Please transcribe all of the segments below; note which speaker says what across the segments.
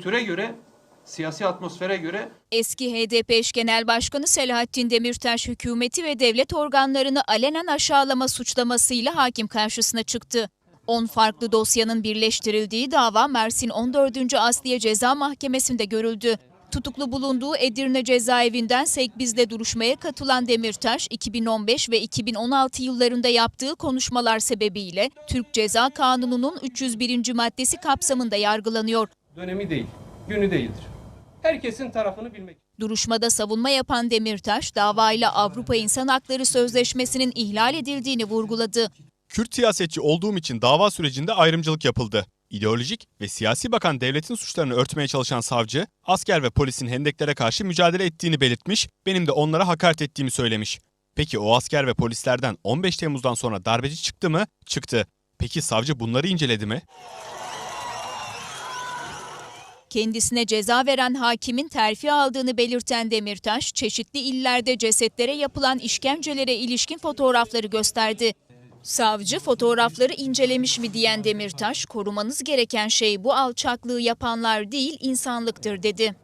Speaker 1: kültüre göre, siyasi atmosfere göre
Speaker 2: Eski HDP eş genel başkanı Selahattin Demirtaş hükümeti ve devlet organlarını alenen aşağılama suçlamasıyla hakim karşısına çıktı. 10 farklı dosyanın birleştirildiği dava Mersin 14. Asliye Ceza Mahkemesi'nde görüldü. Tutuklu bulunduğu Edirne cezaevinden Sekbiz'de duruşmaya katılan Demirtaş, 2015 ve 2016 yıllarında yaptığı konuşmalar sebebiyle Türk Ceza Kanunu'nun 301. maddesi kapsamında yargılanıyor.
Speaker 1: Dönemi değil, günü değildir. Herkesin tarafını bilmek.
Speaker 2: Duruşmada savunma yapan Demirtaş, davayla Avrupa İnsan Hakları Sözleşmesi'nin ihlal edildiğini vurguladı.
Speaker 3: Kürt siyasetçi olduğum için dava sürecinde ayrımcılık yapıldı. İdeolojik ve siyasi bakan devletin suçlarını örtmeye çalışan savcı, asker ve polisin hendeklere karşı mücadele ettiğini belirtmiş, benim de onlara hakaret ettiğimi söylemiş. Peki o asker ve polislerden 15 Temmuz'dan sonra darbeci çıktı mı? Çıktı. Peki savcı bunları inceledi mi?
Speaker 2: Kendisine ceza veren hakimin terfi aldığını belirten Demirtaş, çeşitli illerde cesetlere yapılan işkencelere ilişkin fotoğrafları gösterdi. Savcı fotoğrafları incelemiş mi diyen Demirtaş, korumanız gereken şey bu alçaklığı yapanlar değil insanlıktır dedi.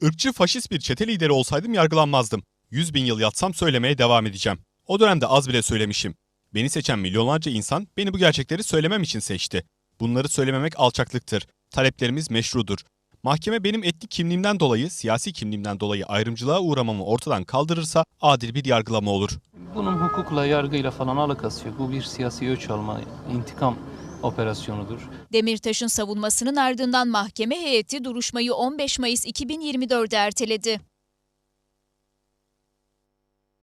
Speaker 3: Irkçı faşist bir çete lideri olsaydım yargılanmazdım. 100 bin yıl yatsam söylemeye devam edeceğim. O dönemde az bile söylemişim. Beni seçen milyonlarca insan beni bu gerçekleri söylemem için seçti. Bunları söylememek alçaklıktır. Taleplerimiz meşrudur. Mahkeme benim etnik kimliğimden dolayı, siyasi kimliğimden dolayı ayrımcılığa uğramamı ortadan kaldırırsa adil bir yargılama olur.
Speaker 4: Bunun hukukla, yargıyla falan alakası yok. Bu bir siyasi öç alma, intikam operasyonudur.
Speaker 2: Demirtaş'ın savunmasının ardından mahkeme heyeti duruşmayı 15 Mayıs 2024'de erteledi.